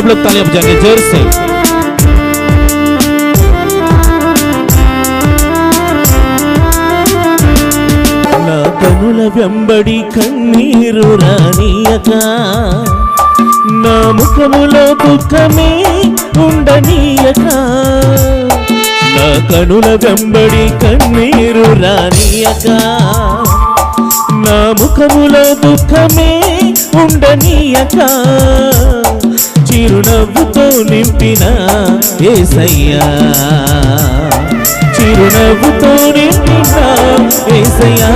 सब लोग तालियां बजाएंगे जोर से నా కనుల వెంబడి కన్నీరు రానియక నా ముఖములో దుఃఖమే ఉండనీయక నా కనుల వెంబడి కన్నీరు రానియక నా ముఖములో దుఃఖమే ఉండనీయక చిరునవ్వుతో నింపిన ఏసయ్యా. చిరునవ్వుతో నింపిన ఏసయ్యా.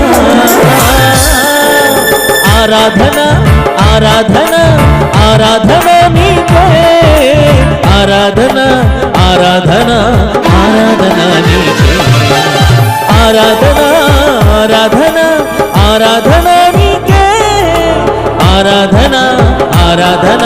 ఆరాధన ఆరాధన ఆరాధన నీకే. ఆరాధన ఆరాధన ఆరాధన నీకే. ఆరాధన ఆరాధన ఆరాధన నీకే. ఆరాధన ఆరాధన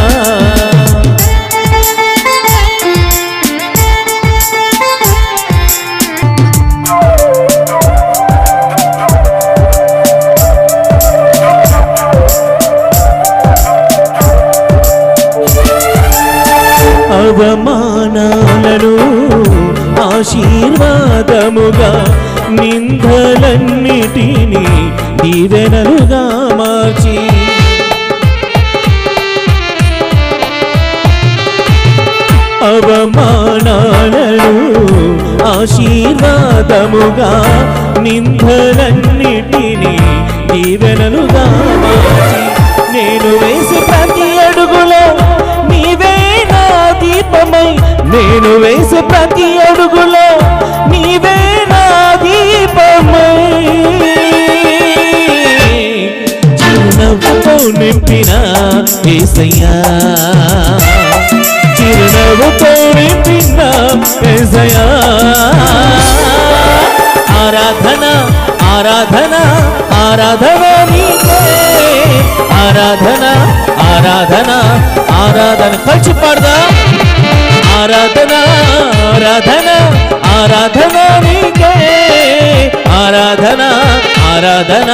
అవమానాలను ఆశీర్వాదముగా నిందలన్నిటినీ దీవెనలుగా మార్చి. అవమానాలను ఆశీర్వాదముగా నిందలన్నిటినీ ప్రతి అడుగులో నీవే నా దీపమై. చిరునవ్వుతో నింపిన ఏసయ్యా. చిరునవ్వుతో నింపిన ఏసయ్యా. ఆరాధన ఆరాధన ఆరాధన ఆరాధన ఆరాధన ఆరాధన. కలిసి పాడదా. ఆరాధన ఆరాధన ఆరాధన నీకే. ఆరాధన ఆరాధన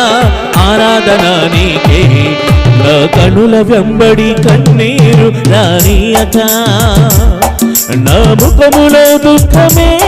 ఆరాధన నీకే. నా కనుల వెంబడి కన్నీరు రానియక. నా ముఖములో దుఃఖమే